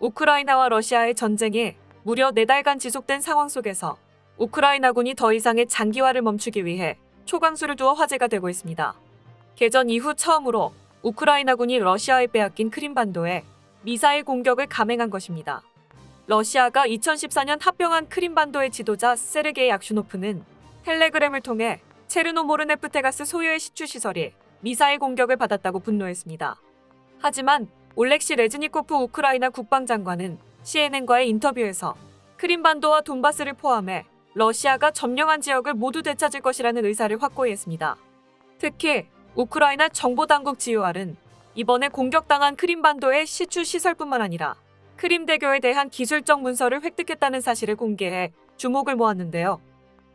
우크라이나와 러시아의 전쟁이 무려 4달간 지속된 상황 속에서 우크라이나군이 더 이상의 장기화를 멈추기 위해 초강수를 두어 화제가 되고 있습니다. 개전 이후 처음으로 우크라이나군이 러시아에 빼앗긴 크림반도에 미사일 공격을 감행한 것입니다. 러시아가 2014년 합병한 크림반도의 지도자 세르게이 약슈노프는 텔레그램을 통해 체르노모르네프테가스 소유의 시추 시설이 미사일 공격을 받았다고 분노했습니다. 하지만 올렉시 레즈니코프 우크라이나 국방장관은 CNN과의 인터뷰에서 크림반도와 돈바스를 포함해 러시아가 점령한 지역을 모두 되찾을 것이라는 의사를 확고히 했습니다. 특히 우크라이나 정보당국 GOR은 이번에 공격당한 크림반도의 시추 시설뿐만 아니라 크림대교에 대한 기술적 문서를 획득했다는 사실을 공개해 주목을 모았는데요.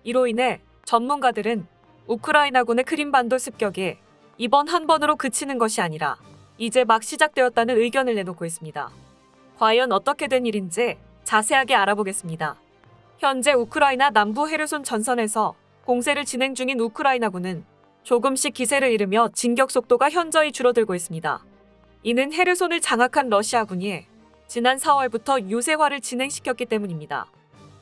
이로 인해 전문가들은 우크라이나군의 크림반도 습격이 이번 한 번으로 그치는 것이 아니라 이제 막 시작되었다는 의견을 내놓고 있습니다. 과연 어떻게 된 일인지 자세하게 알아보겠습니다. 현재 우크라이나 남부 헤르손 전선에서 공세를 진행 중인 우크라이나군은 조금씩 기세를 잃으며 진격 속도가 현저히 줄어들고 있습니다. 이는 헤르손을 장악한 러시아군이 지난 4월부터 유세화를 진행시켰기 때문입니다.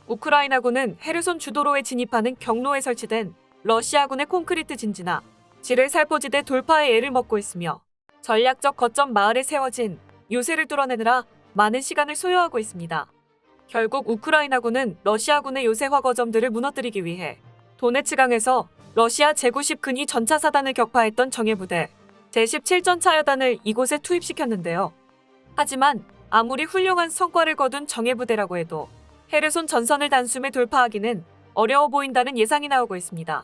우크라이나군은 헤르손 주도로에 진입하는 경로에 설치된 러시아군의 콘크리트 진지나 지뢰 살포지대 돌파에 애를 먹고 있으며 전략적 거점 마을에 세워진 요새를 뚫어내느라 많은 시간을 소요하고 있습니다. 결국 우크라이나군은 러시아군의 요새 화 거점들을 무너뜨리기 위해 도네츠강에서 러시아 제90 근위 전차사단을 격파했던 정예부대 제17전차여단을 이곳에 투입시켰는데요. 하지만 아무리 훌륭한 성과를 거둔 정예부대라고 해도 헤르손 전선을 단숨에 돌파하기는 어려워 보인다는 예상이 나오고 있습니다.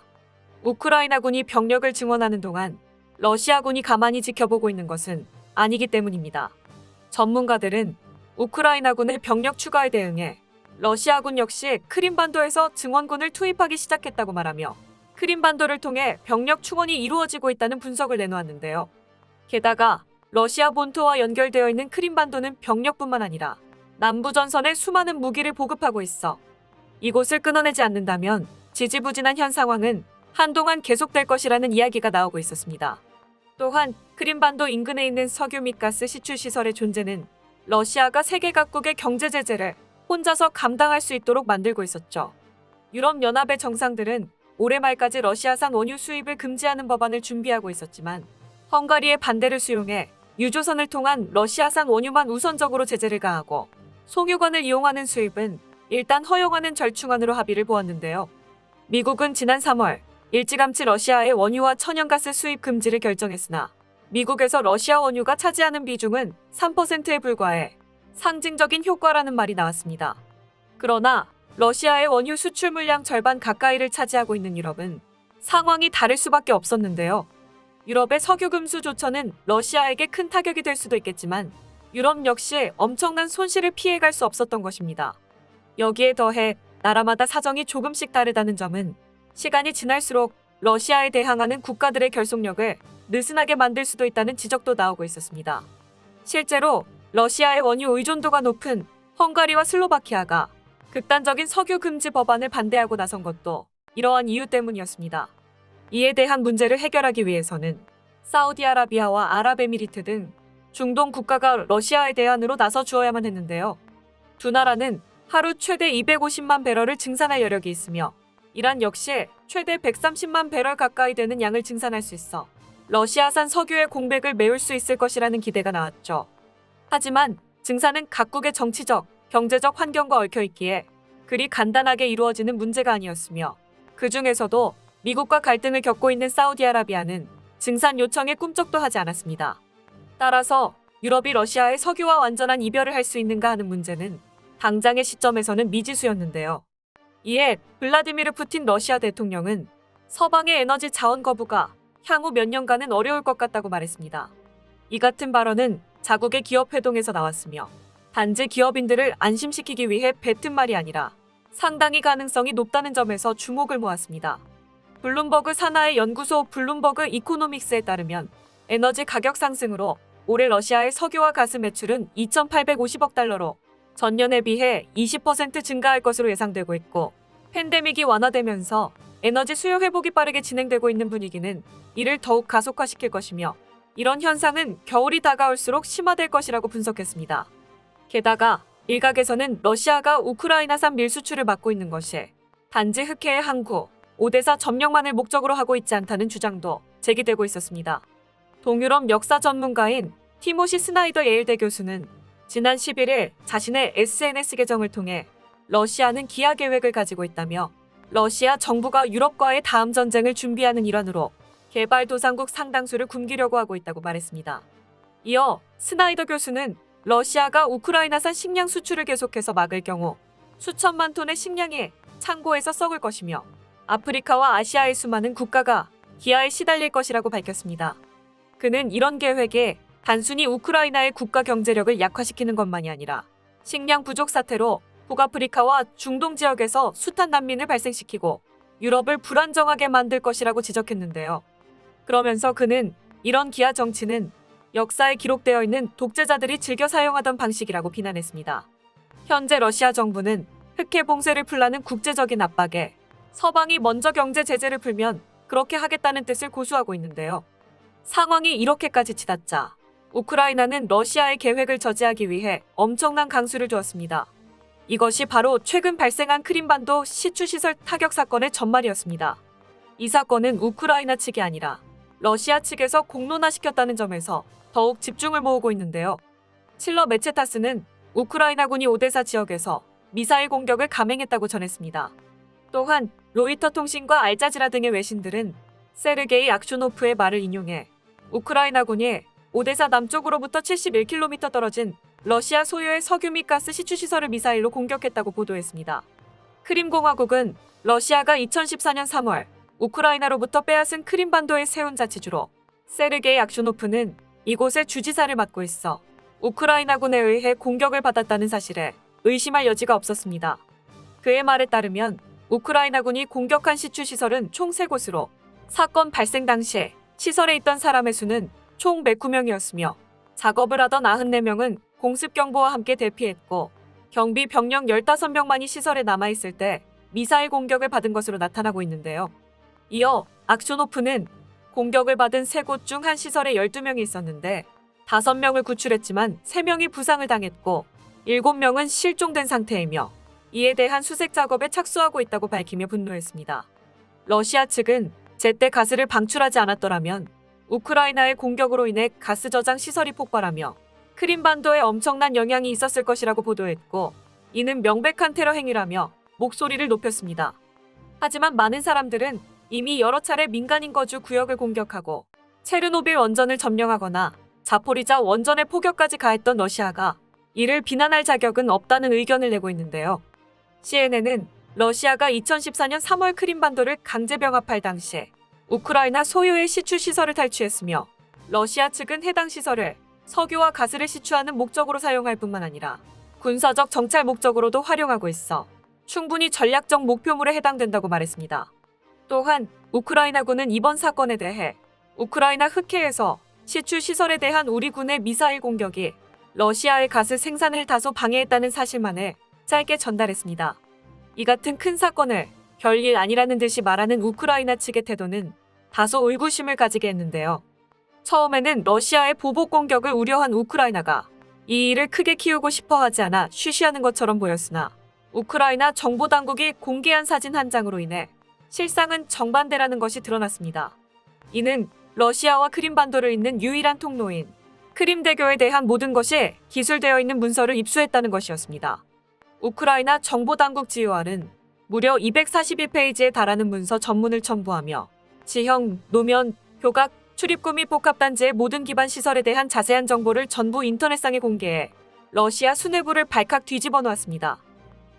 우크라이나군이 병력을 증원하는 동안 러시아군이 가만히 지켜보고 있는 것은 아니기 때문입니다. 전문가들은 우크라이나군의 병력 추가에 대응해 러시아군 역시 크림반도에서 증원군을 투입하기 시작했다고 말하며 크림반도를 통해 병력 충원이 이루어지고 있다는 분석을 내놓았는데요. 게다가 러시아 본토와 연결되어 있는 크림반도는 병력뿐만 아니라 남부 전선에 수많은 무기를 보급하고 있어 이곳을 끊어내지 않는다면 지지부진한 현 상황은 한동안 계속될 것이라는 이야기가 나오고 있었습니다. 또한 크림반도 인근에 있는 석유 및 가스 시출 시설의 존재는 러시아가 세계 각국의 경제 제재를 혼자서 감당할 수 있도록 만들고 있었죠. 유럽 연합의 정상들은 올해 말까지 러시아산 원유 수입을 금지하는 법안을 준비하고 있었지만 헝가리의 반대를 수용해 유조선을 통한 러시아산 원유만 우선적으로 제재를 가하고 송유관을 이용하는 수입은 일단 허용하는 절충안으로 합의를 보았는데요. 미국은 지난 3월 일찌감치 러시아의 원유와 천연가스 수입 금지를 결정했으나 미국에서 러시아 원유가 차지하는 비중은 3%에 불과해 상징적인 효과라는 말이 나왔습니다. 그러나 러시아의 원유 수출 물량 절반 가까이를 차지하고 있는 유럽은 상황이 다를 수밖에 없었는데요. 유럽의 석유 금수 조처는 러시아에게 큰 타격이 될 수도 있겠지만 유럽 역시 엄청난 손실을 피해갈 수 없었던 것입니다. 여기에 더해 나라마다 사정이 조금씩 다르다는 점은 시간이 지날수록 러시아에 대항하는 국가들의 결속력을 느슨하게 만들 수도 있다는 지적도 나오고 있었습니다. 실제로 러시아의 원유 의존도가 높은 헝가리와 슬로바키아가 극단적인 석유 금지 법안을 반대하고 나선 것도 이러한 이유 때문이었습니다. 이에 대한 문제를 해결하기 위해서는 사우디아라비아와 아랍에미리트 등 중동 국가가 러시아에 대안으로 나서 주어야만 했는데요. 두 나라는 하루 최대 250만 배럴을 증산할 여력이 있으며 이란 역시 최대 130만 배럴 가까이 되는 양을 증산할 수 있어 러시아산 석유의 공백을 메울 수 있을 것이라는 기대가 나왔죠. 하지만 증산은 각국의 정치적, 경제적 환경과 얽혀 있기에 그리 간단하게 이루어지는 문제가 아니었으며 그 중에서도 미국과 갈등을 겪고 있는 사우디아라비아는 증산 요청에 꿈쩍도 하지 않았습니다. 따라서 유럽이 러시아의 석유와 완전한 이별을 할 수 있는가 하는 문제는 당장의 시점에서는 미지수였는데요. 이에 블라디미르 푸틴 러시아 대통령은 서방의 에너지 자원 거부가 향후 몇 년간은 어려울 것 같다고 말했습니다. 이 같은 발언은 자국의 기업 회동에서 나왔으며 단지 기업인들을 안심시키기 위해 뱉은 말이 아니라 상당히 가능성이 높다는 점에서 주목을 모았습니다. 블룸버그 산하의 연구소 블룸버그 이코노믹스에 따르면 에너지 가격 상승으로 올해 러시아의 석유와 가스 매출은 2,850억 달러로 전년에 비해 20% 증가할 것으로 예상되고 있고 팬데믹이 완화되면서 에너지 수요 회복이 빠르게 진행되고 있는 분위기는 이를 더욱 가속화시킬 것이며 이런 현상은 겨울이 다가올수록 심화될 것이라고 분석했습니다. 게다가 일각에서는 러시아가 우크라이나산 밀 수출을 막고 있는 것이 단지 흑해의 항구 오데사 점령만을 목적으로 하고 있지 않다는 주장도 제기되고 있었습니다. 동유럽 역사 전문가인 티모시 스나이더 예일대 교수는 지난 11일 자신의 SNS 계정을 통해 러시아는 기하 계획을 가지고 있다며 러시아 정부가 유럽과의 다음 전쟁을 준비하는 일환으로 개발도상국 상당수를 굶기려고 하고 있다고 말했습니다. 이어 스나이더 교수는 러시아가 우크라이나산 식량 수출을 계속해서 막을 경우 수천만 톤의 식량이 창고에서 썩을 것이며 아프리카와 아시아의 수많은 국가가 기아에 시달릴 것이라고 밝혔습니다. 그는 이런 계획에 단순히 우크라이나의 국가 경제력을 약화시키는 것만이 아니라 식량 부족 사태로 북아프리카와 중동 지역에서 숱한 난민을 발생시키고 유럽을 불안정하게 만들 것이라고 지적했는데요. 그러면서 그는 이런 기아 정치는 역사에 기록되어 있는 독재자들이 즐겨 사용하던 방식이라고 비난했습니다. 현재 러시아 정부는 흑해 봉쇄를 풀라는 국제적인 압박에 서방이 먼저 경제 제재를 풀면 그렇게 하겠다는 뜻을 고수하고 있는데요. 상황이 이렇게까지 치닫자 우크라이나는 러시아의 계획을 저지하기 위해 엄청난 강수를 두었습니다. 이것이 바로 최근 발생한 크림반도 시추시설 타격 사건의 전말이었습니다. 이 사건은 우크라이나 측이 아니라 러시아 측에서 공론화시켰다는 점에서 더욱 집중을 모으고 있는데요. 칠러 메체타스는 우크라이나군이 오데사 지역에서 미사일 공격을 감행했다고 전했습니다. 또한 로이터 통신과 알자지라 등의 외신들은 세르게이 악쇼노프의 말을 인용해 우크라이나군이 오데사 남쪽으로부터 71km 떨어진 러시아 소유의 석유 및 가스 시추 시설을 미사일로 공격했다고 보도했습니다. 크림공화국은 러시아가 2014년 3월 우크라이나로부터 빼앗은 크림반도에 세운 자치주로 세르게이 악쇼노프는 이곳의 주지사를 맡고 있어 우크라이나군에 의해 공격을 받았다는 사실에 의심할 여지가 없었습니다. 그의 말에 따르면 우크라이나군이 공격한 시추 시설은 총 3곳으로 사건 발생 당시 시설에 있던 사람의 수는 총 109명이었으며 작업을 하던 94명은 공습 경보와 함께 대피했고 경비 병력 15명만이 시설에 남아있을 때 미사일 공격을 받은 것으로 나타나고 있는데요. 이어 악쇼노프는 공격을 받은 세 곳 중 한 시설에 12명이 있었는데 5명을 구출했지만 3명이 부상을 당했고 7명은 실종된 상태이며 이에 대한 수색 작업에 착수하고 있다고 밝히며 분노했습니다. 러시아 측은 제때 가스를 방출하지 않았더라면 우크라이나의 공격으로 인해 가스 저장 시설이 폭발하며 크림반도에 엄청난 영향이 있었을 것이라고 보도했고 이는 명백한 테러 행위라며 목소리를 높였습니다. 하지만 많은 사람들은 이미 여러 차례 민간인 거주 구역을 공격하고 체르노빌 원전을 점령하거나 자포리자 원전에 포격까지 가했던 러시아가 이를 비난할 자격은 없다는 의견을 내고 있는데요. CNN은 러시아가 2014년 3월 크림반도를 강제 병합할 당시 우크라이나 소유의 시추 시설을 탈취했으며 러시아 측은 해당 시설을 석유와 가스를 시추하는 목적으로 사용할 뿐만 아니라 군사적 정찰 목적으로도 활용하고 있어 충분히 전략적 목표물에 해당된다고 말했습니다. 또한 우크라이나군은 이번 사건에 대해 우크라이나 흑해에서 시추 시설에 대한 우리 군의 미사일 공격이 러시아의 가스 생산을 다소 방해했다는 사실만을 짧게 전달했습니다. 이 같은 큰 사건을 별일 아니라는 듯이 말하는 우크라이나 측의 태도는 다소 의구심을 가지게 했는데요. 처음에는 러시아의 보복 공격을 우려한 우크라이나가 이 일을 크게 키우고 싶어 하지 않아 쉬쉬하는 것처럼 보였으나 우크라이나 정보 당국이 공개한 사진 한 장으로 인해 실상은 정반대라는 것이 드러났습니다. 이는 러시아와 크림반도를 잇는 유일한 통로인 크림대교에 대한 모든 것이 기술되어 있는 문서를 입수했다는 것이었습니다. 우크라이나 정보 당국 지휘관은 무려 242페이지에 달하는 문서 전문을 첨부하며 지형, 노면, 교각, 출입구 및 복합단지의 모든 기반 시설에 대한 자세한 정보를 전부 인터넷상에 공개해 러시아 수뇌부를 발칵 뒤집어 놓았습니다.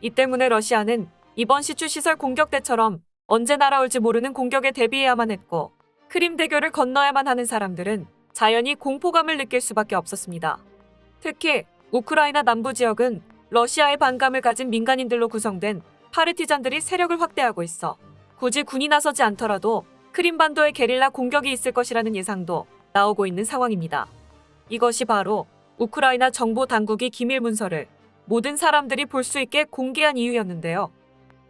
이 때문에 러시아는 이번 시추 시설 공격 때처럼 언제 날아올지 모르는 공격에 대비해야만 했고 크림 대교를 건너야만 하는 사람들은 자연히 공포감을 느낄 수밖에 없었습니다. 특히 우크라이나 남부 지역은 러시아의 반감을 가진 민간인들로 구성된 파르티잔들이 세력을 확대하고 있어 굳이 군이 나서지 않더라도 크림반도에 게릴라 공격이 있을 것이라는 예상도 나오고 있는 상황입니다. 이것이 바로 우크라이나 정보 당국이 기밀 문서를 모든 사람들이 볼 수 있게 공개한 이유였는데요.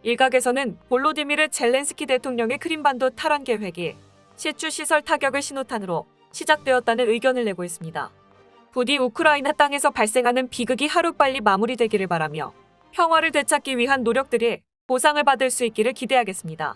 일각에서는 볼로디미르 젤렌스키 대통령의 크림반도 탈환 계획이 시추 시설 타격을 신호탄으로 시작되었다는 의견을 내고 있습니다. 부디 우크라이나 땅에서 발생하는 비극이 하루빨리 마무리되기를 바라며 평화를 되찾기 위한 노력들이 보상을 받을 수 있기를 기대하겠습니다.